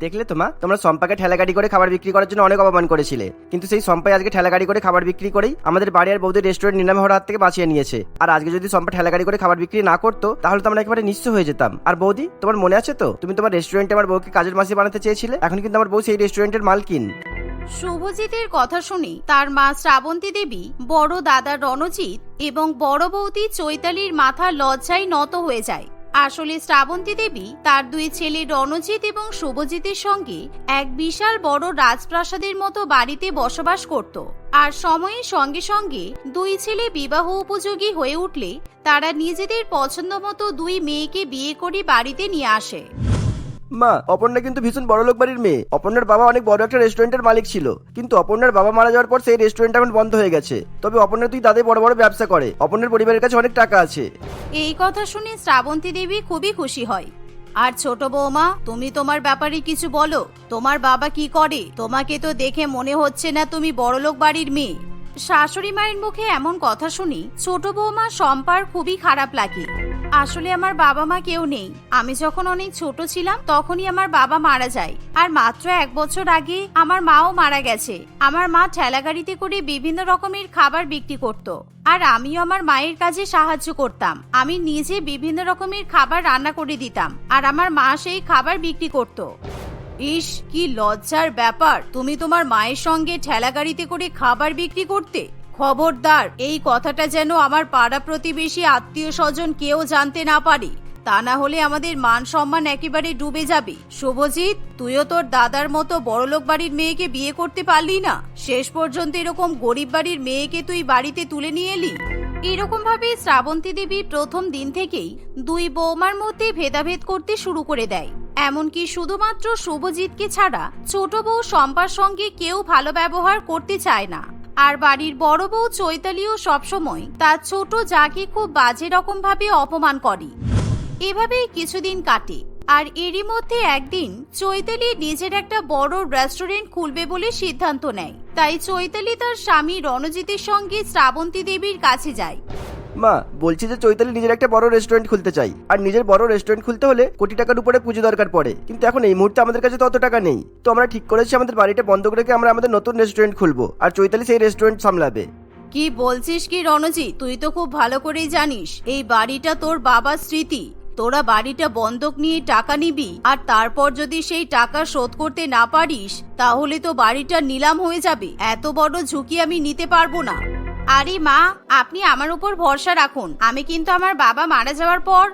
দেখলে তোমা তোমরা সম্পাকে ঠেলাগাড়ি করে খাবার বিক্রি করার জন্য অনেক অপমান করেছিলে। কিন্তু সেই সম্পাই আজকে ঠেলাগাড়ি করে খাবার বিক্রি করেই আমাদের বাড়ি আর বৌদের রেস্টুরেন্ট নিলামে হওয়ার হাত থেকে বাঁচিয়ে নিয়েছে। আর আজকে যদি সম্পা ঠেলাগাড়ি করে খাবার বিক্রি না করতো, তাহলে তো আমরা একেবারে নিঃস্ব হয়ে যেতাম। আর বৌদি, তোমার মনে আছে তো? তুমি তোমার রেস্টুরেন্টে আমার বউকে কাজের মাসি বানাতে চেয়েছিলে? এখন কিন্তু আমার বউ সেই রেস্টুরেন্টের মালকিন। শুভজিতের কথা শুনে তার মা শ্রাবন্তী দেবী, বড় দাদা রণজিৎ এবং বড় বৌদি চৈতালির মাথা লজ্জায় নত হয়ে যায়। আসলে শ্রাবন্তী দেবী তার দুই ছেলে রণজিৎ এবং শুভজিতের সঙ্গে এক বিশাল বড় রাজপ্রাসাদের মতো বাড়িতে বসবাস করত। আর সময়ের সঙ্গে সঙ্গে দুই ছেলে বিবাহ উপযোগী হয়ে উঠলে তারা নিজেদের পছন্দ মতো দুই মেয়েকে বিয়ে করে বাড়িতে নিয়ে আসে। মা, অপর্ণা কিন্তু ভীষণ বড় লোক বাড়ির মেয়ে। অপর্ণার বাবা অনেক বড় একটা রেস্টুরেন্টের মালিক ছিল। কিন্তু অপর্ণার বাবা মারা যাওয়ার পর সেই রেস্টুরেন্ট এখন বন্ধ হয়ে গেছে। তবে অপর্ণা তুই তাদের বড় বড় ব্যবসা করে। অপর্ণার পরিবারের কাছে অনেক টাকা আছে। এই কথা শুনে শ্রাবন্তী দেবী খুবই খুশি হয়। আর ছোট বৌমা, তুমি তোমার ব্যাপারে কিছু বলো। তোমার বাবা কি করে? তোমাকে তো দেখে মনে হচ্ছে না তুমি বড়লোক বাড়ির মেয়ে। শাশুড়ি মায়ের মুখে এমন কথা শুনি, ছোট বৌমা সম্পার খুবই খারাপ লাগে। আসলে আমার বাবা মা কেউ নেই। আমি যখন অনেক ছোট ছিলাম, তখনই আমার বাবা মারা যায়। আর মাত্র এক বছর আগে আমার মাও মারা গেছে। আমার মা ঠেলাগাড়িতে করে বিভিন্ন রকমের খাবার বিক্রি করত। আর আমিও আমার মায়ের কাজে সাহায্য করতাম। আমি নিজে বিভিন্ন রকমের খাবার রান্না করে দিতাম। আর আমার মা সেই খাবার বিক্রি করত। ইস কি লজ্জার ব্যাপার। তুমি তোমার মায়ের সঙ্গে ঠেলাগাড়িতে করে খাবার বিক্রি করতে? খবরদার, এই কথাটা যেন আমার পাড়া প্রতিবেশী আত্মীয় স্বজন কেউ জানতে না পারে। তা না হলে আমাদের মান সম্মান একেবারে ডুবে যাবে। শুভজিৎ, তুইও তোর দাদার মতো বড়লোক বাড়ির মেয়েকে বিয়ে করতে পারলি না? শেষ পর্যন্ত এরকম গরিব বাড়ির মেয়েকে তুই বাড়িতে তুলে নিয়ে এলি? এরকম ভাবে শ্রাবন্তী দেবী প্রথম দিন থেকেই দুই বৌমার মধ্যে ভেদাভেদ করতে শুরু করে দেয়। এমনকি শুধুমাত্র শুভজিৎকে ছাড়া ছোট বউ শম্পার সঙ্গে কেউ ভালো ব্যবহার করতে চায় না। আর বাড়ির বড় বউ চৈতালিও সবসময় তার ছোট যাকে খুব বাজে রকম ভাবে অপমান করে। এভাবেই কিছুদিন কাটে আর এরই মধ্যে একদিন চৈতালি নিজের একটা বড় রেস্টুরেন্ট খুলবে বলে সিদ্ধান্ত নেয়। তাই চৈতালি তার স্বামী রণজিতের সঙ্গে শ্রাবন্তী দেবীর কাছে যায়। মা, বলছি যে চৈতালি নিজের একটা বড় রেস্টুরেন্ট খুলতে চাই। আর নিজের বড় রেস্টুরেন্ট খুলতে হলে কোটি টাকার উপরে পুঁজি দরকার পড়ে। কিন্তু এখন এই মুহূর্তে আমাদের কাছে তো অত টাকা নেই। তো আমরা ঠিক করেছি আমাদের বাড়িটা বন্ধ রেখে আমরা আমাদের নতুন রেস্টুরেন্ট খুলবো। আর চৈতালি সেই রেস্টুরেন্ট সামলাবে। কি বলছিস কি রণজি? তুই তো খুব ভালো করেই জানিস, এই বাড়িটা তোর বাবার স্মৃতি। তোরা বাড়িটা বন্ধক নিয়ে টাকা নিবি, আর তারপর যদি সেই টাকা শোধ করতে না পারিস, তাহলে তো বাড়িটা নিলাম হয়ে যাবে। এত বড় ঝুঁকি আমি নিতে পারব না। আরে মা, আপনি আমার উপর ভরসা রাখুন। আমি কিন্তু আমার বাবা মারা যাওয়ার পর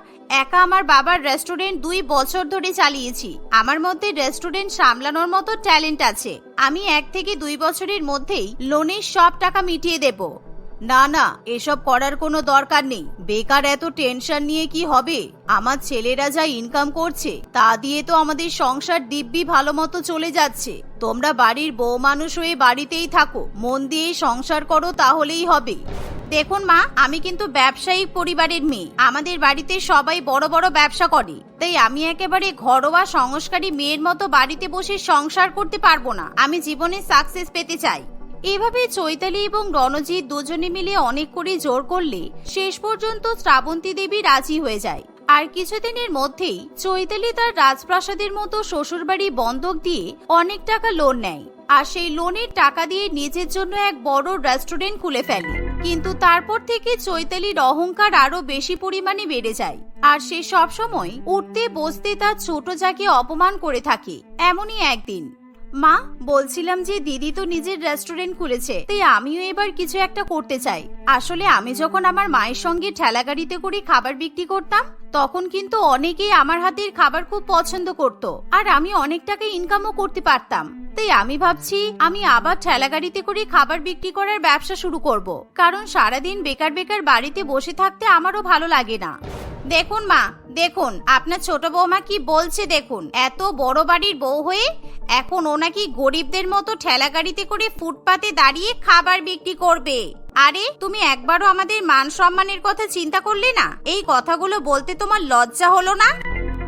একা আমার বাবার রেস্টুরেন্ট দুই বছর ধরে চালিয়েছি। আমার মধ্যে রেস্টুরেন্ট সামলানোর মতো ট্যালেন্ট আছে। আমি এক থেকে দুই বছরের মধ্যেই লোনের সব টাকা মিটিয়ে দেব। না না, এসব করার কোনো দরকার নেই। বেকার এত টেনশন নিয়ে কি হবে? আমার ছেলেরা যা ইনকাম করছে, তা দিয়ে তো আমাদের সংসার দিব্যি ভালো মতো চলে যাচ্ছে। তোমরা বাড়ির বউ মানুষ হয়ে বাড়িতেই থাকো। মন দিয়ে সংসার করো, তাহলেই হবে। দেখুন মা, আমি কিন্তু ব্যবসায়িক পরিবারের মেয়ে। আমাদের বাড়িতে সবাই বড় বড় ব্যবসা করে। তাই আমি একেবারে ঘরোয়া সংস্কারী মেয়ের মতো বাড়িতে বসে সংসার করতে পারব না। আমি জীবনে সাকসেস পেতে চাই। এভাবে চৈতালি এবং রণজিৎ দুজনে মিলে অনেক করে জোর করলে শেষ পর্যন্ত শ্রাবন্তী দেবী রাজি হয়ে যায়। আর কিছুদিনের মধ্যেই চৈতালি তার রাজপ্রাসাদের মতো শ্বশুরবাড়ি বন্ধক দিয়ে অনেক টাকা লোন নেয়। আর সেই লোনের টাকা দিয়ে নিজের জন্য এক বড় রেস্টুরেন্ট খুলে ফেলে। কিন্তু তারপর থেকে চৈতালির অহংকার আরও বেশি পরিমাণে বেড়ে যায়। আর সে সবসময় উঠতে বসতে তার ছোট যাকে অপমান করে থাকে, এমনই একদিন। মা, বলছিলাম যে দিদি তো নিজের রেস্টুরেন্ট খুলেছে, তাই আমিও এবার কিছু একটা করতে চাই। আসলে আমি যখন আমার মায়ের সঙ্গে ঠেলাগাড়িতে করে খাবার বিক্রি করতাম, তখন কিন্তু অনেকেই আমার হাতের খাবার খুব পছন্দ করত, আর আমি অনেক টাকা ইনকামও করতে পারতাম। তাই আমি ভাবছি, আমি আবার ঠেলাগাড়িতে করে খাবার বিক্রি করার ব্যবসা শুরু করব, কারণ সারাদিন বেকার বেকার বাড়িতে বসে থাকতে আমারও ভালো লাগে না। দেখুন মা দেখুন, আপনার ছোট বৌমা কি বলছে দেখুন। এত বড় বাড়ির বউ হয়ে এখন ও নাকি গরিবদের মতো ঠেলা গাড়িতে করে ফুটপাতে দাঁড়িয়ে খাবার বিক্রি করবে। আরে, তুমি একবারও আমাদের মান সম্মানের কথা চিন্তা করলে না? এই কথাগুলো বলতে তোমার লজ্জা হলো না?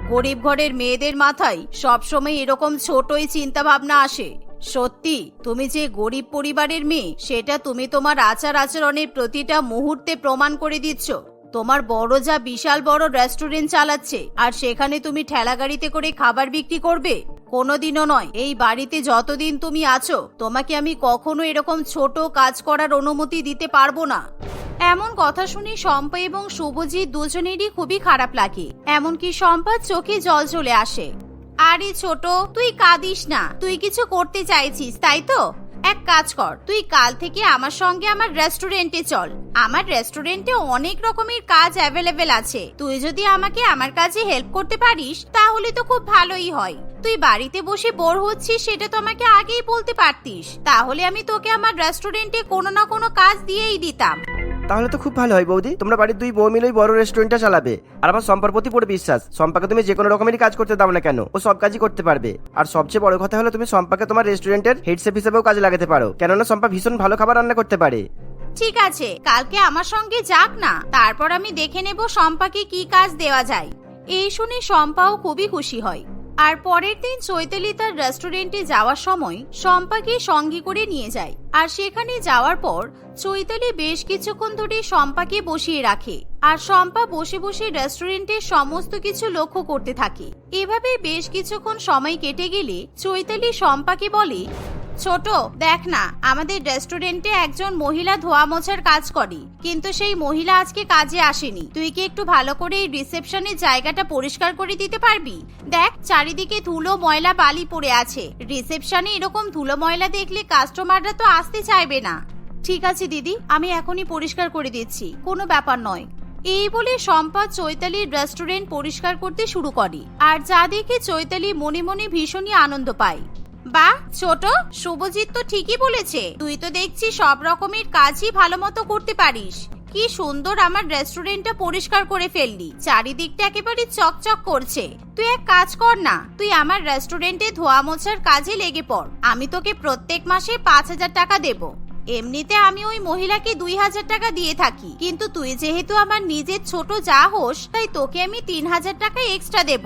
গরিব ঘরের মেয়েদের মাথায় সবসময় এরকম ছোটই চিন্তা ভাবনা আসে। সত্যি, তুমি যে গরিব পরিবারের মেয়ে, সেটা তুমি তোমার আচার আচরণের প্রতিটা মুহূর্তে প্রমাণ করে দিচ্ছ। তোমার বড় যা বিশাল বড় রেস্টুরেন্ট চালাচ্ছে, আর সেখানে তুমি ঠেলা গাড়িতে করে খাবার বিক্রি করবে? কোনোদিনও নয়। এই বাড়িতে যতদিন তুমি আছো, তোমাকে আমি কখনো এরকম ছোট কাজ করার অনুমতি দিতে পারব না। এমন কথা শুনে শম্পা এবং শুভজিৎ দুজনেরই খুবই খারাপ লাগে। এমনকি শম্পার চোখে জল চলে আসে। আরে ছোট, তুই কাঁদিস না। তুই কিছু করতে চাইছিস, তাই তো? এক কাজ কর, তুই কাল থেকে আমার সঙ্গে আমার রেস্টুরেন্টে চল। আমার রেস্টুরেন্টে অনেক রকমের কাজ অ্যাভেলেবেল আছে। তুই যদি আমাকে আমার কাজে হেল্প করতে পারিস, তাহলে তো খুব ভালোই হয়। তুই বাড়িতে বসে বোর হচ্ছিস, সেটা তো আমাকে আগেই বলতে পারতিস। তাহলে আমি তোকে আমার রেস্টুরেন্টে কোনো না কোনো কাজ দিয়েই দিতাম। তাহলে তো খুব ভালো হয় বৌদি। তোমরা বাড়ির দুই বউ মিলেই বড় রেস্টুরেন্টটা চালাবে। আর আমার সম্পার প্রতি পুরো বিশ্বাস। সম্পাকে তুমি যে কোনো রকমেরই কাজ করতে দাও না কেন। ও সব কাজই করতে পারবে। আর সবচেয়ে বড় কথা হলো তুমি সম্পাকে তোমার রেস্টুরেন্টের হেড শেফ হিসেবেও কাজে লাগাতে পারো। কেননা সম্পা ভীষণ ভালো খাবার রান্না করতে পারে। ঠিক আছে, কালকে আমার সঙ্গে যাক না। তারপর আমি দেখে নেব সম্পাকে কি কাজ দেওয়া যায়। এই শুনে শম্পাও খুবই খুশি হয়। আর পরের দিন চৈতালি তার রেস্টুরেন্টে যাওয়ার সময় শম্পাকে সঙ্গে করে নিয়ে যায়। আর সেখানে যাওয়ার পর চৈতালি বেশ কিছুক্ষণ ধরে শম্পাকে বসিয়ে রাখে আর শম্পা বসে বসে রেস্টুরেন্টের সমস্ত কিছু লক্ষ্য করতে থাকে। এভাবে বেশ কিছুক্ষণ সময় কেটে গেলে চৈতালি শম্পাকে বলে ছোট, দেখ না, আমাদের রেস্টুরেন্টে একজন মহিলা ধোয়া মোছার কাজ করে, কিন্তু সেই মহিলা আজকে কাজে আসেনি। তুই কি একটু ভালো করে এই রিসেপশনের জায়গাটা পরিষ্কার করে দিতে পারবি? দেখ, চারিদিকে ধুলো, ময়লা, বালি পড়ে আছে। রিসেপশনে এরকম ধুলো, ময়লা দেখলে কাস্টমাররা তো আসতে চাইবে না। ঠিক আছে, দিদি, আমি এখনই পরিষ্কার করে দিচ্ছি, কোনো ব্যাপার নয়। এই বলে সম্পদ চৈতালির রেস্টুরেন্ট পরিষ্কার করতে শুরু করে, আর যা দেখে চৈতালি মনে মনে ভীষণই আনন্দ পায়। বাহ ছোট, শুভজিৎ তো ঠিকই বলেছে। তুই তো দেখছি সব রকমের কাজই ভালো মতো করতে পারিস। কি সুন্দর আমার রেস্টুরেন্টটা পরিষ্কার করে ফেললি। চারিদিকটা একেবারে চকচক করছে। তুই এক কাজ কর না, তুই আমার রেস্টুরেন্টে ধোয়া মোছার কাজে লেগে পড়। আমি তোকে প্রত্যেক মাসে পাঁচ হাজার টাকা দেবো। এমনিতে আমি ওই মহিলাকে দুই হাজার টাকা দিয়ে থাকি। কিন্তু তুই যেহেতু আমার নিজের ছোট যা হোস, তাই তোকে আমি তিন হাজার টাকা এক্সট্রা দেব।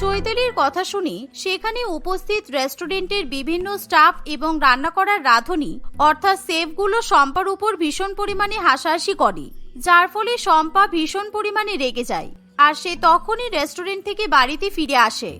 চৈতালির কথা শুনে সেখানে উপস্থিত রেস্টুরেন্টের বিভিন্ন স্টাফ এবং রান্না করার রাঁধুনি, অর্থাৎ সেফগুলো শম্পার উপর ভীষণ পরিমাণে হাসাহাসি করে, যার ফলে শম্পা ভীষণ পরিমাণে রেগে যায়, আর সে তখনই রেস্টুরেন্ট থেকে বাড়িতে ফিরে আসে।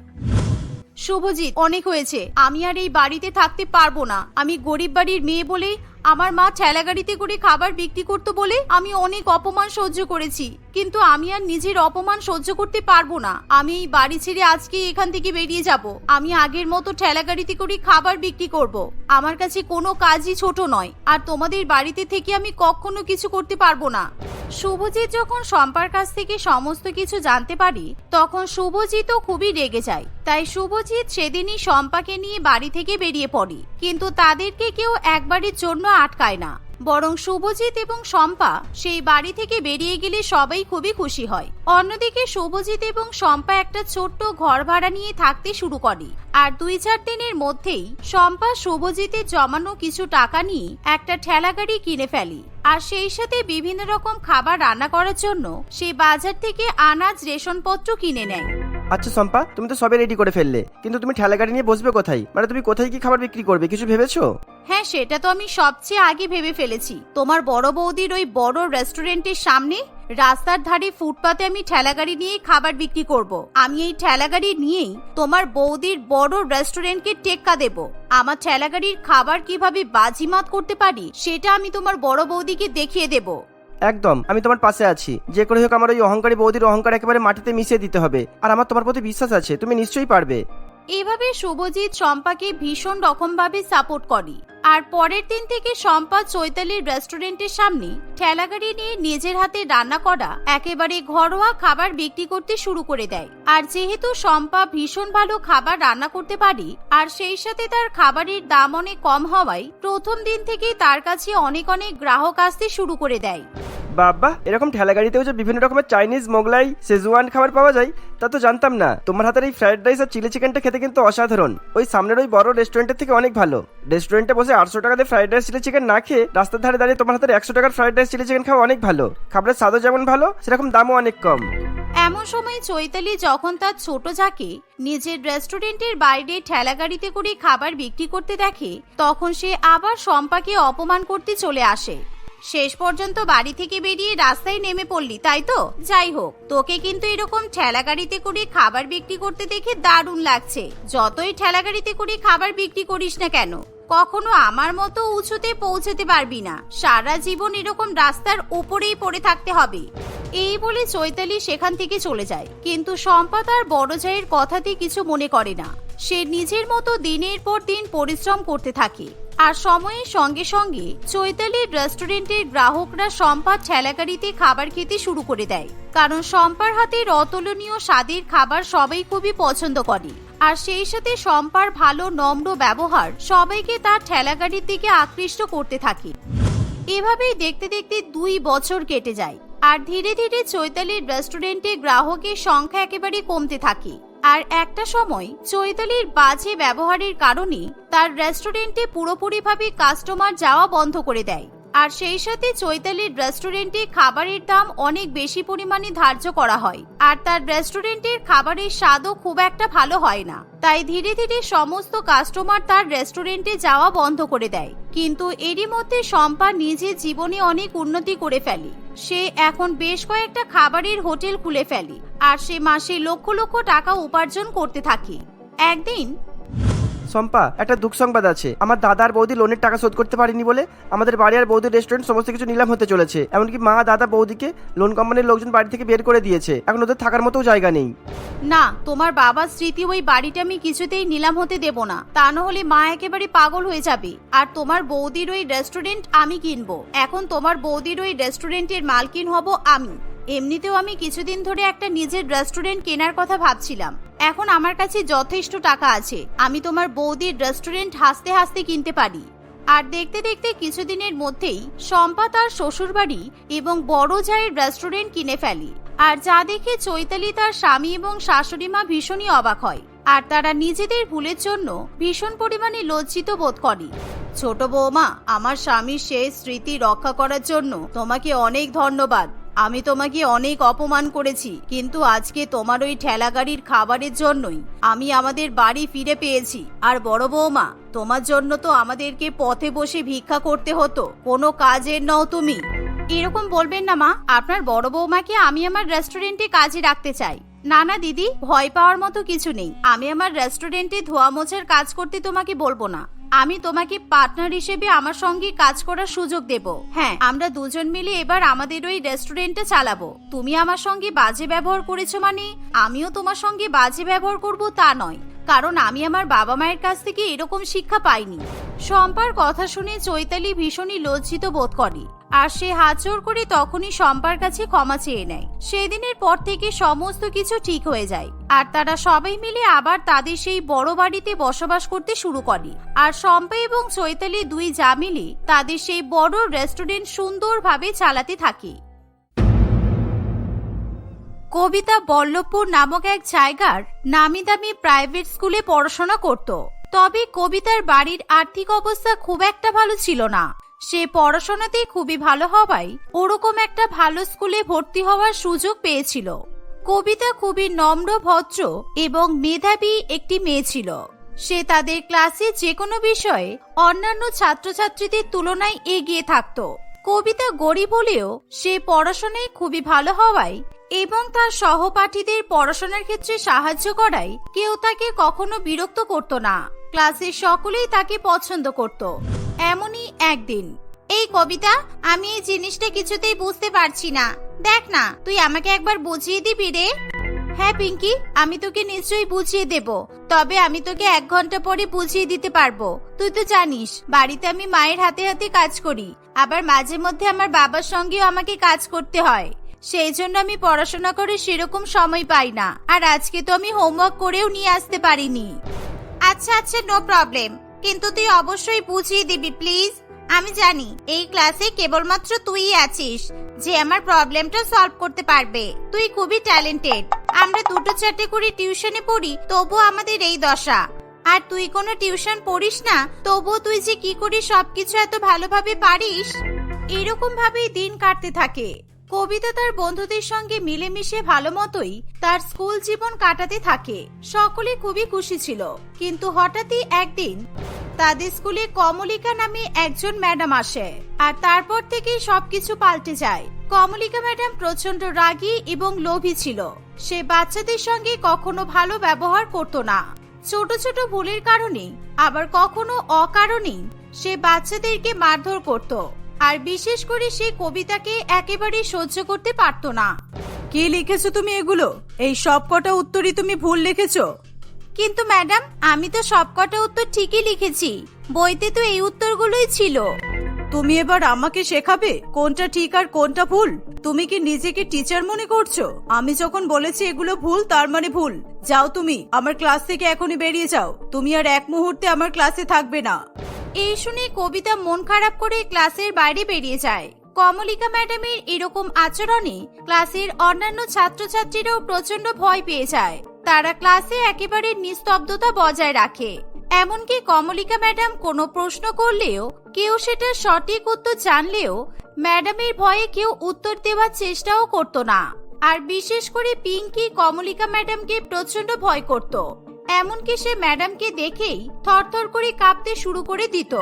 শুভজিৎ, অনেক হয়েছে। আমি আর এই বাড়িতে থাকতে পারব না। আমি গরিব বাড়ির মেয়ে বলে আমার মা ঠেলা গাড়িতে করে খাবার বিক্রি করতো বলে আমি অনেক অপমান সহ্য করেছি। কিন্তু আমি আর নিজের অপমান সহ্য করতে পারব না। আমি এই বাড়ি ছেড়ে আজকে এখান থেকে বেরিয়ে যাব। আমি আগের মতো ঠেলা গাড়িতে করে খাবার বিক্রি করব। আমার কাছে কোনো কাজই ছোট নয়। আর তোমাদের বাড়িতে থেকে আমি কখনো কিছু করতে পারব না। শুভজিৎ যখন শম্পার কাছ থেকে সমস্ত কিছু জানতে পারি, তখন শুভজিৎও খুবই রেগে যায়। তাই শুভজিৎ সেদিনই শম্পাকে নিয়ে বাড়ি থেকে বেরিয়ে পড়ে। কিন্তু তাদেরকে কেউ একবারের জন্য আটকায় না। বরং শুভজিৎ এবং শম্পা সেই বাড়ি থেকে বেরিয়ে গেলে সবাই খুবই খুশি হয়। অন্যদিকে শুভজিৎ এবং শম্পা একটা ছোট্ট ঘর ভাড়া নিয়ে থাকতে শুরু করে। আর দুই চার দিনের মধ্যেই শম্পা শুভজিতের জমানো কিছু টাকা নিয়ে একটা ঠেলা গাড়ি কিনে ফেলে। আর সেই সাথে বিভিন্ন রকম খাবার রান্না করার জন্য সে বাজার থেকে আনাজ রেশনপত্র কিনে নেয়। আচ্ছা সম্পা তুমি তো সবে রেডি করে ফেললে। কিন্তু তুমি ঠেলা গাড়ি নিয়ে বসবে কোথায়? মানে তুমি কোথায় কি খাবার বিক্রি করবে, কিছু ভেবেছো? হ্যাঁ সেটা তো আমি সবচেয়ে আগে ভেবে ফেলেছি। তোমার বড় বৌদির ওই বড় রেস্টুরেন্টের সামনে, রাস্তার ধারে ফুটপাতে আমি ঠেলাগাড়ি নিয়ে খাবার বিক্রি করব। আমি এই ঠেলাগাড়ি নিয়েই তোমার বৌদির বড় রেস্টুরেন্টকে টেক্কা দেব। আমার ঠেলাগাড়ির খাবার কীভাবে বাজিমাত করতে পারি, সেটা আমি তোমার বড় বৌদিকে দেখিয়ে দেব। একদম, আমি তোমার পাশে আছি। যে করে হোক আমার ওই অহংকারী বৌদির অহংকার একেবারে মাটিতে মিশিয়ে দিতে হবে। আর আমার তোমার প্রতি বিশ্বাস আছে, তুমি নিশ্চয়ই পারবে। এভাবে শুভজিৎ শম্পাকে ভীষণ রকমভাবে সাপোর্ট করে। আর পরের দিন থেকে শম্পা চৈতালির রেস্টুরেন্টের সামনে ঠেলাগাড়ি নিয়ে নিজের হাতে রান্না করা একেবারে ঘরোয়া খাবার বিক্রি করতে শুরু করে দেয়। আর যেহেতু শম্পা ভীষণ ভালো খাবার রান্না করতে পারে, আর সেই সাথে তার খাবারের দাম অনেক কম হওয়ায় প্রথম দিন থেকেই তার কাছে অনেক অনেক গ্রাহক আসতে শুরু করে দেয়। বাবা, এরকম ঠেলা গাড়িতেও যে বিভিন্ন রকমের চাইনিজ মোগলাই সেজুয়ান খাবার পাওয়া যায়, তা তো জানতাম না। তোমার হাতের এই ফ্রাইড রাইস আর চিলি চিকেনটা খেতে কিন্তু অসাধারণ। ওই সামনের ওই বড় রেস্টুরেন্টের থেকে অনেক ভালো। রেস্টুরেন্টে বসে আটশো টাকা দিয়ে ফ্রাইড রাইস চিলি চিকেন না খেয়ে রাস্তার ধারে দাঁড়িয়ে তোমার হাতের একশো টাকার ফ্রাইড রাইস চিলি চিকেন খাওয়া অনেক ভালো। খাবারের স্বাদও যেমন ভালো, সেরকম দামও অনেক কম। এমন সময় চৈতালি যখন তার ছোট যাকে নিজের রেস্টুরেন্টের বাইরে ঠেলা গাড়িতে করে খাবার বিক্রি করতে দেখে, তখন সে আবার শম্পাকে অপমান করতে চলে আসে। শেষ পর্যন্ত বাড়ি থেকে বেরিয়ে রাস্তায় নেমে পড়লি, তাই তো? যাই হোক, তোকে কিন্তু এরকম ঠেলা গাড়িতে করে খাবার বিক্রি করতে দেখে দারুণ লাগছে। যতই ঠেলা গাড়িতে করে খাবার বিক্রি করিস না কেন? কখনো আমার মতো উঁচুতে পৌঁছতে পারবি না। সারা জীবন এরকম রাস্তার উপরেই পড়ে থাকতে হবে। এই বলে চৈতালি সেখান থেকে চলে যায়। কিন্তু শম্পা তার বড় জায়ের কথাতে কিছু মনে করে না। সে নিজের মতো দিনের পর দিন পরিশ্রম করতে থাকে। আর সময়ের সঙ্গে সঙ্গে চৈতালির রেস্টুরেন্টের গ্রাহকরা সম্পার ঠেলাগাড়িতে খাবার খেতে শুরু করে দেয়। কারণ সম্পার হাতের অতুলনীয় স্বাদের খাবার সবাই খুবই পছন্দ করে। আর সেই সাথে সম্পার ভালো নম্র ব্যবহার সবাইকে তার ঠেলাগাড়ির দিকে আকৃষ্ট করতে থাকে। এভাবেই দেখতে দেখতে দুই বছর কেটে যায় আর ধীরে ধীরে চৈতালির রেস্টুরেন্টে গ্রাহকের সংখ্যা একেবারে কমতে থাকে। আর একটা সময় চৈতালির বাজে ব্যবহারের কারণে তার রেস্টুরেন্টে পুরোপুরিভাবে কাস্টমার যাওয়া বন্ধ করে দেয়। আর সেই সাথে চৈতালির রেস্টুরেন্টে খাবারের দাম অনেক বেশি পরিমাণে ধার্য করা হয়। আর তার রেস্টুরেন্টের খাবারের স্বাদও খুব একটা ভালো হয় না। তাই ধীরে ধীরে সমস্ত কাস্টমার তার রেস্টুরেন্টে যাওয়া বন্ধ করে দেয়। কিন্তু এরই মধ্যে শম্পা নিজের জীবনে অনেক উন্নতি করে ফেলে। সে এখন বেশ কয়েকটা খাবারের হোটেল খুলে ফেলে। আর সে মাসে লক্ষ লক্ষ টাকা উপার্জন করতে থাকে। একদিন শম্পা, একটা দুঃখ সংবাদ আছে। আমার দাদা আর বৌদি লোনের টাকা শোধ করতে পারেনি বলে আমাদের বাড়ি আর বৌদির রেস্টুরেন্ট সমস্ত কিছু নিলাম হতে চলেছে। এমনকি মা, দাদা, বৌদিকে লোন কোম্পানির লোকজন বাড়ি থেকে বের করে দিয়েছে। এখন ওদের থাকার মতো জায়গা নেই। না, তোমার বাবার স্মৃতি ওই বাড়িটা আমি কিছুতেই নিলাম হতে দেব না। তা না হলে মা একেবারে পাগল হয়ে যাবে। আর তোমার বৌদির ওই রেস্টুরেন্ট আমি কিনবো। এখন তোমার বৌদির ওই রেস্টুরেন্টের মালকিন হব আমি। এমনিতেও আমি কিছুদিন ধরে একটা নিজের রেস্টুরেন্ট কেনার কথা ভাবছিলাম। এখন আমার কাছে যথেষ্ট টাকা আছে। আমি তোমার বৌদির রেস্টুরেন্ট হাসতে হাসতে কিনতে পারি। আর দেখতে দেখতে কিছুদিনের মধ্যেই শম্পা তার শ্বশুরবাড়ি এবং বড় জায়ের রেস্টুরেন্ট কিনে ফেলি। আর যা দেখে চৈতালি তার স্বামী এবং শাশুড়ি মা ভীষণই অবাক হয়। আর তারা নিজেদের ভুলের জন্য ভীষণ পরিমাণে লজ্জিত বোধ করে। ছোট বৌমা, আমার স্বামীর শেষ স্মৃতি রক্ষা করার জন্য তোমাকে অনেক ধন্যবাদ। আমি তোমাকে অনেক অপমান করেছি, কিন্তু আজকে তোমার ওই ঠেলা গাড়ির খাবারের জন্যই আমি আমাদের বাড়ি ফিরে পেয়েছি। আর বড় বৌমা, তোমার জন্য তো আমাদেরকে পথে বসে ভিক্ষা করতে হতো। কোনো কাজের নও তুমি। এরকম বলবেন না মা। আপনার বড় বৌমাকে আমি আমার রেস্টুরেন্টে কাজে রাখতে চাই। না না, দিদি, ভয় পাওয়ার মতো কিছু নেই। আমি আমার রেস্টুরেন্টে ধোয়া মোছার কাজ করতে তোমাকে বলব না। আমি তোমাকে পার্টনার হিসেবে আমার সঙ্গে কাজ করার সুযোগ দেব। হ্যাঁ আমরা দুজন মিলে এবার আমাদের ওই রেস্টুরেন্টে চালাবো। তুমি আমার সঙ্গে বাজে ব্যবহার করেছ মানে? আমিও তোমার সঙ্গে বাজে ব্যবহার করব তা নয়। কারণ আমি আমার বাবা মায়ের কাছ থেকে এরকম শিক্ষা পাইনি। শম্পার কথা শুনে চৈতালি ভীষণই লজ্জিত বোধ করে। আর সে হাত জোর করে তখনই শম্পার কাছে ক্ষমা চেয়ে নেয়। সেদিনের পর থেকে সমস্ত কিছু ঠিক হয়ে যায়। আর তারা সবাই মিলে আবার তাদের সেই বড় বাড়িতে বসবাস করতে শুরু করে। আর শম্পা এবং চৈতালি দুই যা মিলে তাদের সেই বড় রেস্টুরেন্ট সুন্দরভাবে চালাতে থাকে। কবিতা বল্লভপুর নামক এক জায়গার নামি দামি প্রাইভেট স্কুলে পড়াশোনা করত। তবে কবিতার বাড়ির আর্থিক অবস্থা খুব একটা ভালো ছিল না। সে পড়াশোনাতে খুবই ভালো হওয়ায় ওরকম একটা ভালো স্কুলে ভর্তি হওয়ার সুযোগ পেয়েছিল। কবিতা খুবই নম্র, ভদ্র এবং মেধাবী একটি মেয়ে ছিল। সে তাদের ক্লাসে যে কোনো বিষয়ে অন্যান্য ছাত্রছাত্রীদের তুলনায় এগিয়ে থাকতো। কবিতা গরিব হলেও সে পড়াশোনায় খুবই ভালো হওয়ায় এবং তার সহপাঠীদের পড়াশোনার ক্ষেত্রে সাহায্য করায় কেউ তাকে কখনো বিরক্ত করত না। ক্লাসের সকলেই তাকে পছন্দ করত। এমনই একদিন। এই কবিতা, আমি এই জিনিসটা কিছুতেই বুঝতে পারছি না। দেখ না, তুই আমাকে একবার বুঝিয়ে দিবি রে। হ্যাঁ পিঙ্কি, আমি তোকে নিশ্চয়ই বুঝিয়ে দেব। তবে আমি তোকে এক ঘণ্টা পরে বুঝিয়ে দিতে পারব। তুই তো জানিস, বাড়িতে আমি মায়ের হাতে হাতে কাজ করি। আবার মাঝে মধ্যে আমার বাবার সঙ্গেও আমাকে কাজ করতে হয়। সেই জন্য আমি পড়াশোনা করে সেরকম সময় পাই না। আর আজকে তো আমি হোমওয়ার্ক করেও নিয়ে আসতে পারিনি। আচ্ছা আচ্ছা নো প্রবলেম। কিন্তু তুই অবশ্যই বুঝিয়ে দিবি, প্লিজ। আমি জানি, এই ক্লাসে কেবলমাত্র তুইই আছিস, যে আমার প্রবলেমটা সলভ করতে পারবে। তুই খুবই ট্যালেন্টেড। আমরা দুটো চারটে করে টিউশনে পড়ি তবু আমাদের এই দশা। আর তুই কোনো টিউশন পড়িস না, তবুও তুই যে কি করে সবকিছু এত ভালোভাবে পারিস? এরকম ভাবেই দিন কাটতে থাকে। কবিতা তার বন্ধুদের সঙ্গে মিলেমিশে ভালো মতোই তার স্কুল জীবন কাটাতে থাকে। সকলে খুবই খুশি ছিল। কিন্তু হঠাৎই একদিন তাদের স্কুলে কমলিকা নামে একজন ম্যাডাম আসে। আর তারপর থেকেই সবকিছু পাল্টে যায়। কমলিকা ম্যাডাম প্রচণ্ড রাগী এবং লোভী ছিল। সে বাচ্চাদের সঙ্গে কখনো ভালো ব্যবহার করত না। ছোট ছোট ভুলের কারণে আবার কখনো অকারণে সে বাচ্চাদেরকে মারধর করত। আর বিশেষ করে সে কবিতাকে একেবারে সহ্য করতে পারত না। কি লিখেছো তুমি এগুলো? এই সব কটা উত্তরই তুমি ভুল লিখেছো? কিন্তু ম্যাডাম আমি তো সবকটা উত্তর ঠিকই লিখেছি। বইতে তো এই উত্তরগুলোই ছিল। তুমি এবার আমাকে শেখাবে কোনটা ঠিক আর কোনটা ভুল? তুমি কি নিজেকে টিচার মনে করছ? আমি যখন বলেছি এগুলো ভুল তার মানে ভুল। যাও তুমি আমার ক্লাস থেকে এখনই বেরিয়ে যাও। তুমি আর এক মুহূর্তে আমার ক্লাসে থাকবে না। এই শুনে কবিতা মন খারাপ করে ক্লাসের বাইরে বেরিয়ে যায়। কমলিকা ম্যাডামের এরকম আচরণে ক্লাসের অন্যান্য ছাত্রছাত্রীরাও প্রচণ্ড ভয় পেয়ে যায়। তারা ক্লাসে একেবারে নিস্তব্ধতা বজায় রাখে। এমনকি কমলিকা ম্যাডাম কোনো প্রশ্ন করলেও, কেউ সেটা সঠিক উত্তর জানলেও, ম্যাডামের ভয়ে কেউ উত্তর দেওয়ার চেষ্টাও করতো না। আর বিশেষ করে পিঙ্কি কমলিকা ম্যাডামকে প্রচণ্ড ভয় করত। এমনকি সে ম্যাডামকে দেখেই থরথর করে কাঁপতে শুরু করে দিত।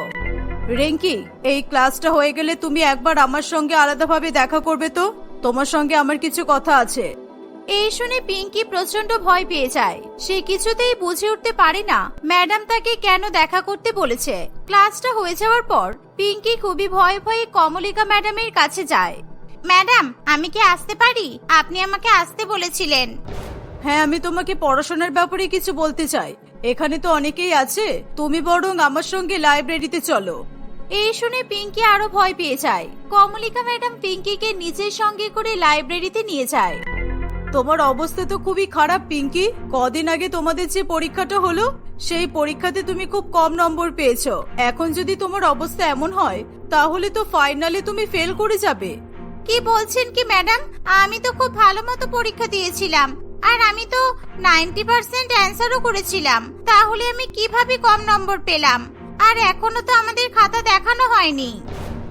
রেঙ্কি, এই ক্লাসটা হয়ে গেলে তুমি একবার আমার সঙ্গে আলাদাভাবে দেখা করবে তো? তোমার সঙ্গে আমার কিছু কথা আছে। এই শুনে পিঙ্কি প্রচণ্ড ভয় পেয়ে যায়। সে কিছুতেই বুঝে উঠতে পারে না ম্যাডাম তাকে কেন দেখা করতে বলেছে। ক্লাসটা হয়ে যাওয়ার পর পিঙ্কি খুবই ভয়ে ভয়ে কমলিকা ম্যাডামের কাছে যায়। ম্যাডাম আমি কি আসতে পারি? আপনি আমাকে আসতে বলেছিলেন। হ্যাঁ আমি তোমাকে পড়াশোনার ব্যাপারে কিছু বলতে চাই। এখানে তো অনেকেই আছে। তুমি বরং আমার সঙ্গে লাইব্রেরিতে চলো। এই শুনে পিঙ্কি আরও ভয় পেয়ে যায়। কমলিকা ম্যাডাম পিঙ্কিকে নিজের সঙ্গে করে লাইব্রেরিতে নিয়ে যায়। তোমার অবস্থা তো খুবই খারাপ পিঙ্কি। কদিন আগে তোমাদের যে পরীক্ষাটা হলো সেই পরীক্ষাতে তুমি খুব কম নম্বর পেয়েছ। এখন যদি তোমার অবস্থা এমন হয় তাহলে তো ফাইনালে তুমি ফেল করে যাবে। কি বলছেন কি ম্যাডাম আমি তো খুব ভালো মতো পরীক্ষা দিয়েছিলাম। আর আমি তো নাইনটি পার্সেন্ট অ্যান্সারও করেছিলাম। তাহলে আমি কীভাবে কম নম্বর পেলাম? আর এখনও তো আমাদের খাতা দেখানো হয়নি।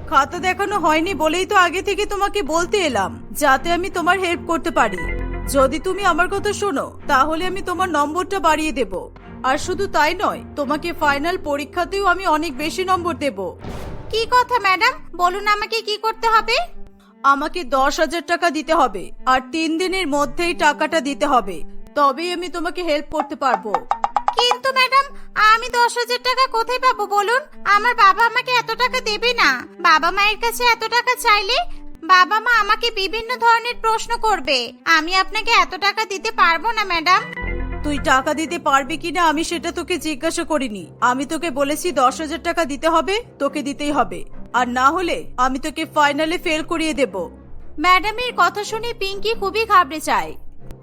খাতা দেখানো হয়নি বলেই তো আগে থেকে তোমাকে বলতে এলাম যাতে আমি তোমার হেল্প করতে পারি। যদি তুমি আমার কথা শোনো তাহলে আমি তোমার নম্বরটা বাড়িয়ে দেব। আর শুধু তাই নয় তোমাকে ফাইনাল পরীক্ষাতেও আমি অনেক বেশি নম্বর দেব। কি কথা ম্যাডাম? বলুন আমাকে কি করতে হবে? আমাকে দশ হাজার টাকা দিতে হবে আর তিন দিনের মধ্যেই টাকাটা দিতে হবে। তবেই আমি তোমাকে হেল্প করতে পারব। কিন্তু ম্যাডাম আমি দশ হাজার টাকা কোথায় পাবো বলুন? আমার বাবা আমাকে এত টাকা দেবে না। বাবা মায়ের কাছে এত টাকা চাইলে বাবা মা আমাকে বিভিন্ন ধরনের প্রশ্ন করবে। আমি আপনাকে এত টাকা দিতে পারব না ম্যাডাম। তুই টাকা দিতে পারবি কিনা আমি সেটা তোকে জিজ্ঞাসা করিনি। আমি তোকে বলেছি দশ হাজার টাকা দিতে হবে তোকে দিতেই হবে। আর না হলে আমি তোকে ফাইনালে ফেল করিয়ে দেব। ম্যাডামের কথা শুনে পিঙ্কি খুবই ঘাবড়ে যায়।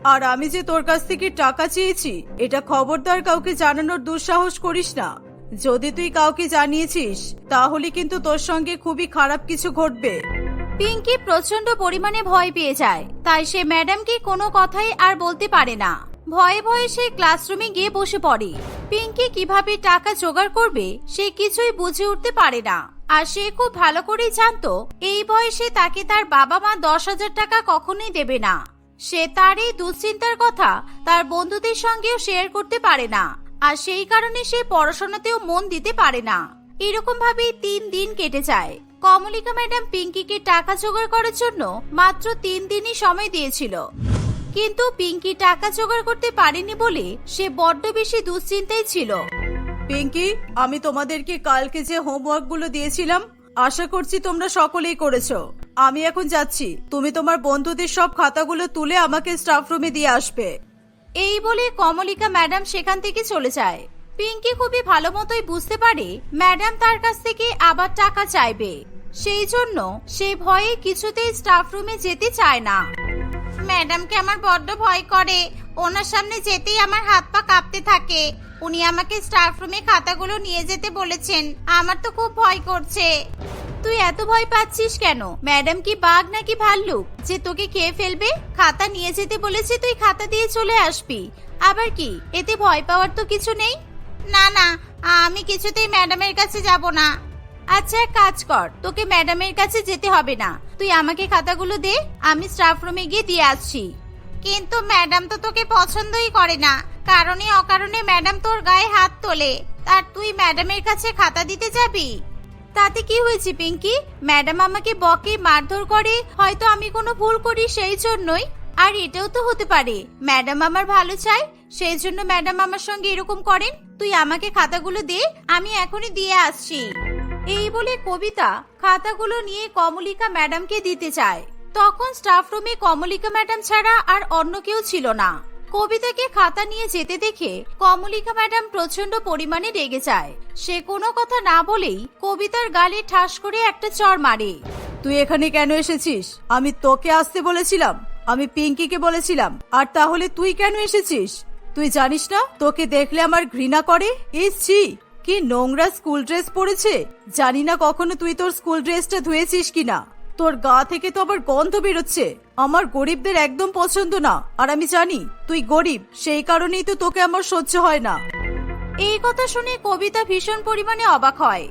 আর আমি যে তোর কাছ থেকে টাকা চেয়েছি এটা খবরদার কাউকে জানানোর দুঃসাহস করিস না। যদি তুই কাউকে জানিয়েছিস তাহলে কিন্তু তোর সঙ্গে খুবই খারাপ কিছু ঘটবে। পিঙ্কি প্রচণ্ড পরিমাণে ভয় পেয়ে যায়। তাই সে ম্যাডামকে কোনো কথাই আর বলতে পারে না। ভয়ে ভয়ে সে ক্লাসরুমে গিয়ে বসে পড়ে। পিঙ্কি কীভাবে টাকা জোগাড় করবে, সে কিছুই বুঝে উঠতে পারে না। আর সে খুব ভালো করেই জানতো, এই বয়সে তাকে তার বাবা মা দশ হাজার টাকা কখনোই দেবে না। সে তার এই দুশ্চিন্তার কথা তার বন্ধুদের সঙ্গেও শেয়ার করতে পারে না। আর সেই কারণে সে পড়াশোনাতেও মন দিতে পারে না। এরকম ভাবেই তিন দিন কেটে যায়। কমলিকা ম্যাডাম পিঙ্কিকে টাকা জোগাড় করার জন্য মাত্র তিন দিনই সময় দিয়েছিল। কিন্তু পিঙ্কি টাকা জোগাড় করতে পারেনি বলে সে বড্ড বেশি দুশ্চিন্তায় ছিল। পিঙ্কি আমি তোমাদেরকে কালকে যে হোমওয়ার্কগুলো দিয়েছিলাম আশা করছি তোমরা সকলেই করেছ। আমি এখন যাচ্ছি। তুমি তোমার বন্ধুদের সব খাতাগুলো তুলে আমাকে স্টাফ রুমে দিয়ে আসবে। এই বলে কমলিকা ম্যাডাম সেখান থেকে চলে যায়। পিঙ্কি খুবই ভালো মতোই বুঝতে পারে ম্যাডাম তার কাছ থেকে আবার টাকা চাইবে। সেই জন্য সে ভয়ে কিছুতেই স্টাফ রুমে যেতে চায় না। ম্যাডামকে আমার বড্ড ভয় করে। ওনার সামনে যেতেই আমার হাত পা কাঁপতে থাকে। উনি আমাকে স্টাফ রুমে খাতাগুলো নিয়ে যেতে বলেছেন। আমার তো খুব ভয় করছে। তুই এত ভয় পাচ্ছিস কেন? ম্যাডাম কি বাঘ নাকি ভাল্লুক? যে তোকে খেয়ে ফেলবে? খাতা নিয়ে যেতে বলেছে, তুই খাতা দিয়ে চলে আসবি। আবার কি? এতে ভয় পাওয়ার তো কিছু নেই? না না, আমি কিছুতেই ম্যাডামের কাছে যাব না। আচ্ছা এক কাজ কর, তোকে ম্যাডামের কাছে যেতে হবে না। তুই আমাকে খাতাগুলো দে, আমি স্টাফ রুমে গিয়ে দিয়ে আসছি। কিন্তু ম্যাডাম তো তোকে পছন্দই করে না, কারণে অকারণে ম্যাডাম তোর গায়ে হাত তোলে। আর তুই ম্যাডামের কাছে খাতা দিতে যাবি? তাতে কি হয়েছে, পিঙ্কি? ম্যাডাম আমাকে বকে মারধর করে, হয়তো আমি কোনো ভুল করি সেই জন্যই। আর এটাও তো হতে পারে, ম্যাডাম আমার ভালো চায় সেই জন্য ম্যাডাম আমার সঙ্গে এরকম করেন, তুই আমাকে খাতাগুলো দে, আমি এখনই দিয়ে আসছি। এই বলে কবিতা খাতাগুলো নিয়ে কমলিকা ম্যাডামকে দিতে চায়। তখন স্টাফ রুমে কমলিকা ম্যাডাম ছাড়া আর অন্য কেউ ছিল না। কবিতাকে খাতা নিয়ে যেতে দেখে কমলিকা ম্যাডাম প্রচণ্ড পরিমাণে রেগে যায়। সে কোনো কথা না বলেই কবিতার গালে ঠাস করে একটা চর মারে। তুই এখানে কেন এসেছিস? আমি তোকে আসতে বলেছিলাম, আমি পিঙ্কিকে বলেছিলাম, আর তাহলে তুই কেন এসেছিস? তুই জানিস না, তোকে দেখলে আমার ঘৃণা করে? ইসছি কি নোংরা স্কুল ড্রেস পরেছে? জানি না কখনো তুই তোর স্কুল ড্রেসটা ধুয়েছিস কিনা। তোর গা থেকে তো আবার গন্ধ বেরোচ্ছে। আমার গরিবদের একদম পছন্দ না, আর আমি জানি, তুই গরিব, সেই কারণেই তো তোকে আমার সহ্য হয় না। এই কথা শুনে কবিতা ভীষণ পরিমাণে অবাক হয়।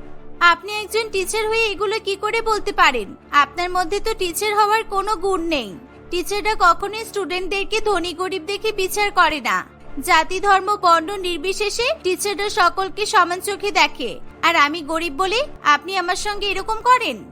আপনি একজন টিচার হয়ে এগুলো কি করে বলতে পারেন? আপনার মধ্যে তো টিচার হওয়ার কোনো গুণ নেই। টিচাররা কখনোই স্টুডেন্টদেরকে ধনী গরিব দেখে বিচার করে না। জাতি ধর্ম বর্ণ নির্বিশেষে টিচাররা সকলকে সমান চোখে দেখে। আর আমি গরিব বলে আপনি আমার সঙ্গে এরকম করেন?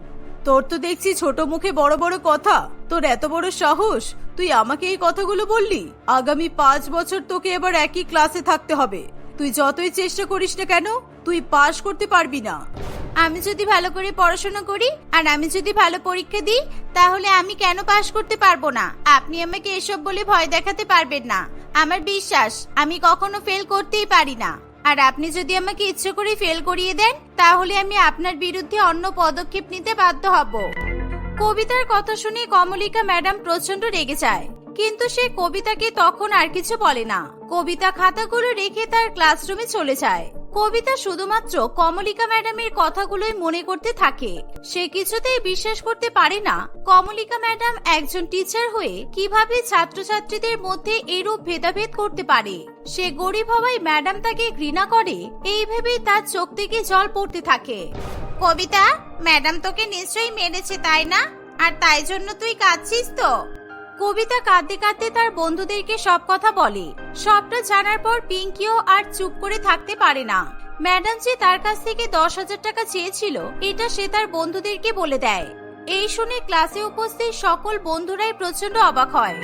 তোর তো দেখছি ছোট মুখে বড় বড় কথা। তোর এত বড় সাহস। তুই আমাকে এই কথাগুলো বললি? আগামী পাঁচ বছর তোকে এবার একই ক্লাসে থাকতে হবে। তুই যতই চেষ্টা করিস না কেন তুই পাশ করতে পারবি না। আমি যদি ভালো করে পড়াশোনা করি আর আমি যদি ভালো পরীক্ষা দিই, তাহলে আমি কেন পাশ করতে পারব না? আপনি আমাকে এসব বলে ভয় দেখাতে পারবেন না। আমার বিশ্বাস, আমি কখনো ফেল করতেই পারি না। আর আপনি যদি আমাকে ইচ্ছে করে ফেল করিয়ে দেন, তাহলে আমি আপনার বিরুদ্ধে অন্য পদক্ষেপ নিতে বাধ্য হব। কবিতার কথা শুনে কমলিকা ম্যাডাম প্রচণ্ড রেগে যায়। কিন্তু সে কবিতাকে তখন আর কিছু বলে না। কবিতা খাতাগুলো রেখে তার ক্লাসরুমে চলে যায়। কবিতা শুধুমাত্র কমলিকা ম্যাডামের কথাগুলোই মনে করতে থাকে। সে কিছুতেই বিশ্বাস করতে পারে না, কমলিকা ম্যাডাম একজন টিচার হয়ে কীভাবে ছাত্রছাত্রীদের মধ্যে এরূপ ভেদাভেদ করতে পারে? সে গরিব হওয়ায় ম্যাডাম তাকে ঘৃণা করে, এই ভেবে তার চোখ থেকে জল পড়তে থাকে। কবিতা, ম্যাডাম তোকে নিশ্চয়ই মেরেছে, তাই না? আর তাই জন্য তুই কাঁদছিস তো? কবিতা কাঁদতে কাঁদতে তার বন্ধুদেরকে সব কথা বলে। সবটা জানার পর পিঙ্কিও আর চুপ করে থাকতে পারে না। ম্যাডাম যে তার কাছ থেকে দশ হাজার টাকা চেয়েছিল, এটা সে তার বন্ধুদেরকে বলে দেয়। এই শুনে ক্লাসে উপস্থিত সকল বন্ধুরাই প্রচণ্ড অবাক হয়।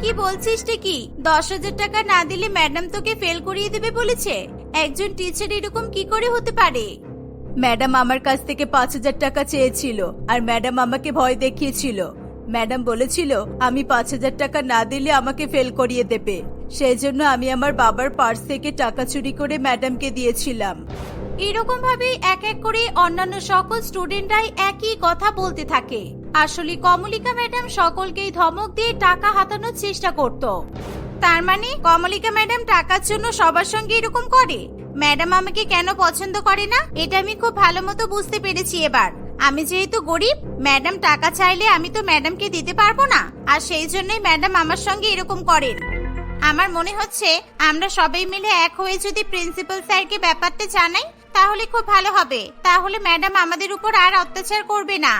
কি বলছিস কি দশ হাজার টাকা না দিলে ম্যাডাম তোকে ফেল করিয়ে দেবে বলেছে। একজন টিচার এরকম কি করে হতে পারে? ম্যাডাম আমার কাছ থেকে পাঁচ হাজার টাকা চেয়েছিল, আর ম্যাডাম আমাকে ভয় দেখিয়েছিল। ম্যাডাম বলেছিল, আমি পাঁচ হাজার টাকা না দিলে আমাকে ফেল করিয়ে দেবে। সেই জন্য আমি আমার বাবার পার্স থেকে টাকা চুরি করে ম্যাডামকে দিয়েছিলাম। এরকম ভাবে এক এক করে অন্যান্য সকল স্টুডেন্টরাই একই কথা বলতে থাকে। আসলে কমলিকা ম্যাডাম সকলকেই ধমক দিয়ে টাকা হাতানোর চেষ্টা করত। তার মানে কমলিকা ম্যাডাম টাকার জন্য সবার সঙ্গে এরকম করে? ম্যাডাম আমাকে কেন পছন্দ করে না? এটা আমি খুব ভালো মতো বুঝতে পেরেছি এবার। আমি যেহেতু গরিব, ম্যাডাম টাকা চাইলে আমি তো ম্যাডামকে দিতে পারব না। আর সেই জন্যই ম্যাডাম আমার সঙ্গে এরকম করেন। আমার মনে হচ্ছে আমরা সবাই মিলে এক হয়ে যদি প্রিন্সিপাল স্যারকে ব্যাপারটা জানাই, তাহলে খুব ভালো হবে। তাহলে ম্যাডাম আমাদের উপর আর অত্যাচার করবে না।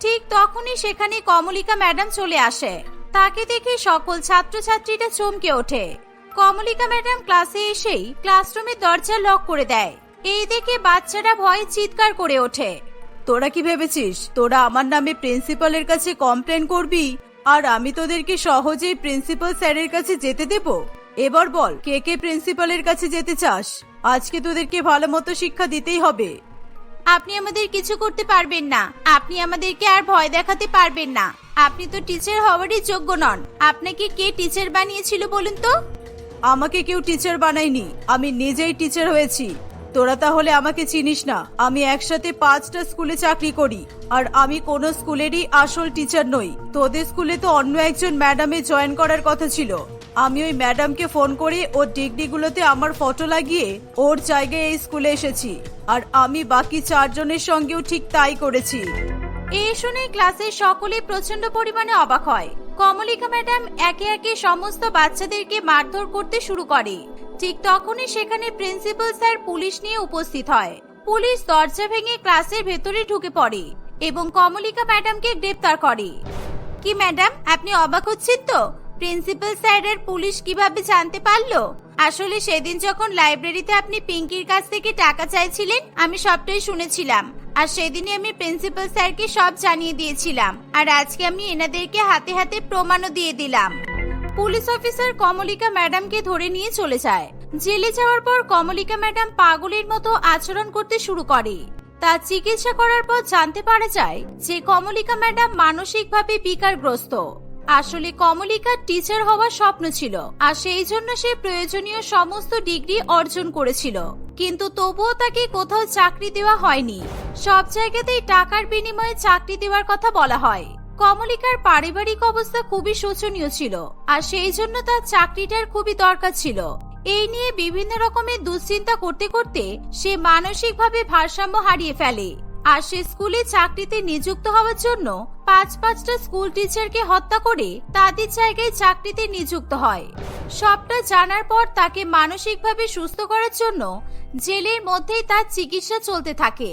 ঠিক তখনই সেখানে কমলিকা ম্যাডাম চলে আসে। তাকে দেখে সকল ছাত্রছাত্রীরা চমকে ওঠে। কমলিকা ম্যাডাম ক্লাসে এসেই ক্লাসরুমের দরজা লক করে দেয়। এই দেখে বাচ্চারা ভয়ে চিৎকার করে ওঠে। তোরা কি ভেবেছিস? তোরা আমার নামে প্রিন্সিপালের কাছে কমপ্লেন করবি? আর আমি তোদেরকে সহজেই প্রিন্সিপাল স্যারের কাছে যেতে দেব? এবার বল কে কে প্রিন্সিপালের কাছে যেতে চাস? আজকে তোদেরকে ভালো মতো শিক্ষা দিতেই হবে। আপনি আমাদের কিছু করতে পারবেন না। আপনি আমাদেরকে আর ভয় দেখাতে পারবেন না। আপনি তো টিচার হওয়ারই যোগ্য নন। আপনাকে কে টিচার বানিয়েছিল বলুন তো? আমাকে কেউ টিচার বানায়নি। আমি নিজেই টিচার হয়েছি। তোরা তাহলে আমাকে চিনিস না। আমি একসাথে পাঁচটা স্কুলে চাকরি করি, আর আমি কোন স্কুলেরই আসল টিচার নই। তোদের স্কুলে তো অন্য একজন ম্যাডামে জয়েন করার কথা ছিল। আমি ওই ম্যাডামকে ফোন করে ওর ডিগ্রিগুলোতে আমার ফটো লাগিয়ে ওর জায়গায় এই স্কুলে এসেছি, আর আমি বাকি চারজনের সঙ্গেও ঠিক তাই করেছি। এই শুনে ক্লাসের সকলে প্রচণ্ড পরিমাণে অবাক হয়। কমলিকা ম্যাডাম একে একে সমস্ত বাচ্চাদেরকে মারধর করতে শুরু করে। ঠিক তখনই সেখানে প্রিন্সিপাল স্যার পুলিশ নিয়ে উপস্থিত হয়। পুলিশ দরজা ভেঙে ক্লাসের ভেতরে ঢুকে পড়ে এবং কমলিকা ম্যাডামকে গ্রেপ্তার করে। কি ম্যাডাম, আপনি অবাক হচ্ছেন তো? প্রিন্সিপাল স্যারের পুলিশ কীভাবে জানতে পারল? আসলে সেদিন যখন লাইব্রেরিতে আপনি পিঙ্কির কাছ থেকে টাকা চাইছিলেন, আমি সবটাই শুনেছিলাম। আর সেদিনই আমি প্রিন্সিপাল স্যারকে সব জানিয়ে দিয়েছিলাম। আর আজকে আমি এনাদেরকে হাতে হাতে প্রমাণও দিয়ে দিলাম। পুলিশ অফিসার কমলিকা ম্যাডামকে ধরে নিয়ে চলে যায়। জেলে যাওয়ার পর কমলিকা ম্যাডাম পাগলের মতো আচরণ করতে শুরু করে। তার চিকিৎসা করার পর জানতে পারা যায় যে কমলিকা ম্যাডাম মানসিকভাবে বিকারগ্রস্ত। আসলে কমলিকার টিচার হওয়ার স্বপ্ন ছিল আর সেই জন্য সে প্রয়োজনীয় সমস্ত ডিগ্রি অর্জন করেছিল। কিন্তু তবুও তাকে কোথাও চাকরি দেওয়া হয়নি। সব জায়গাতেই টাকার বিনিময়ে চাকরি দেওয়ার কথা বলা হয়। কমলিকার পারিবারিক অবস্থা খুবই শোচনীয় ছিল, আর সেই জন্য তার চাকরিটার খুবই দরকার ছিল। এই নিয়ে বিভিন্ন রকমের দুশ্চিন্তা করতে করতে সে মানসিকভাবে ভারসাম্য হারিয়ে ফেলে, আর সে স্কুলে চাকরিতে নিযুক্ত হওয়ার জন্য পাঁচ পাঁচটা স্কুল টিচারকে হত্যা করে তাদের জায়গায় চাকরিতে নিযুক্ত হয়। সবটা জানার পর তাকে মানসিকভাবে সুস্থ করার জন্য জেলের মধ্যেই তার চিকিৎসা চলতে থাকে।